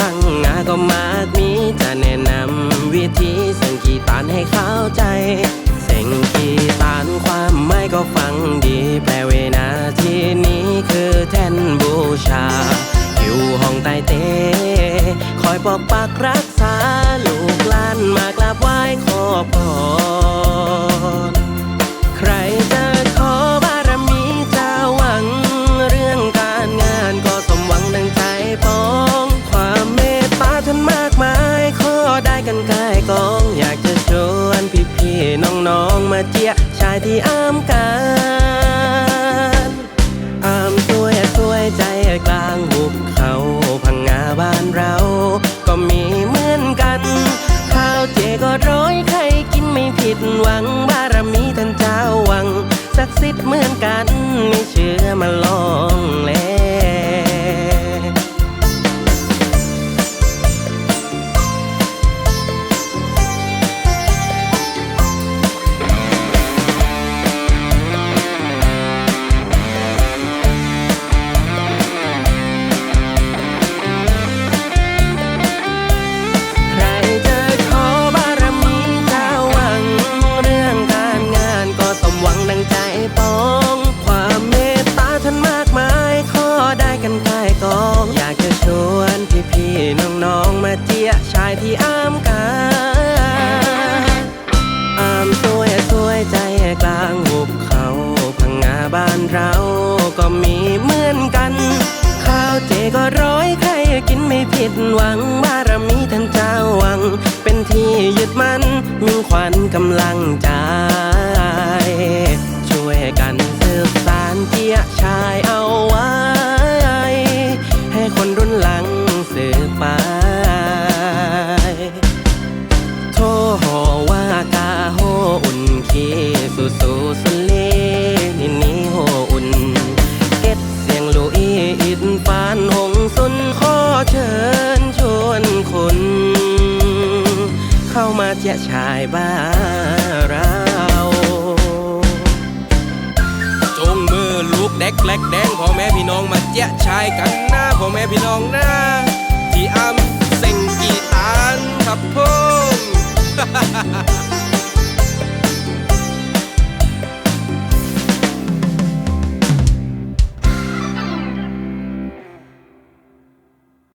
ตั้งงาก็มากนี้จะแนะนำวิธีเสงกีตานให้เข้าใจเสงกีตานความหมายก็ฟังดีแปลเวนาที่นี้คือแท่นบูชา อยู่ห้องใต้เตคอยปอกปักรักษาลูกล้านมากราบไหว้ขอพ น้องมาเจียชายที่อ้ามกันอ้ามสวยสวยใจกลางหุบเขาพังงาบ้านเรา ก็มีเหมือนกันข้าวเจก็ร้อยใครกินไม่ผิดหวังบารมีท่านเจ้าวังศักดิ์สิทธิ์เหมือนกันไม่เชื่อมาลองเลย บ้านเราก็มีเหมือนกัน ข้าวเจก็ร้อยใครกินไม่ผิดหวังบารมีท่านเจ้าวัง เป็นที่ยึดมั่นมีขวัญกำลังใจ ช่วยกันสืบสานเจียชายเอาไว้ ให้คนรุ่นหลังสืบไปโทโหว่ากาโหอุ่นคีสู เจ้ามาเจียชายบ้าเราจงมือลูกเด็กเล็กแดงพ่อแม่พี่น้องมาเจ๊ะชายกันหน้าพ่อแม่พี่น้องหน้าที่อำเซ็งกีตานครับผม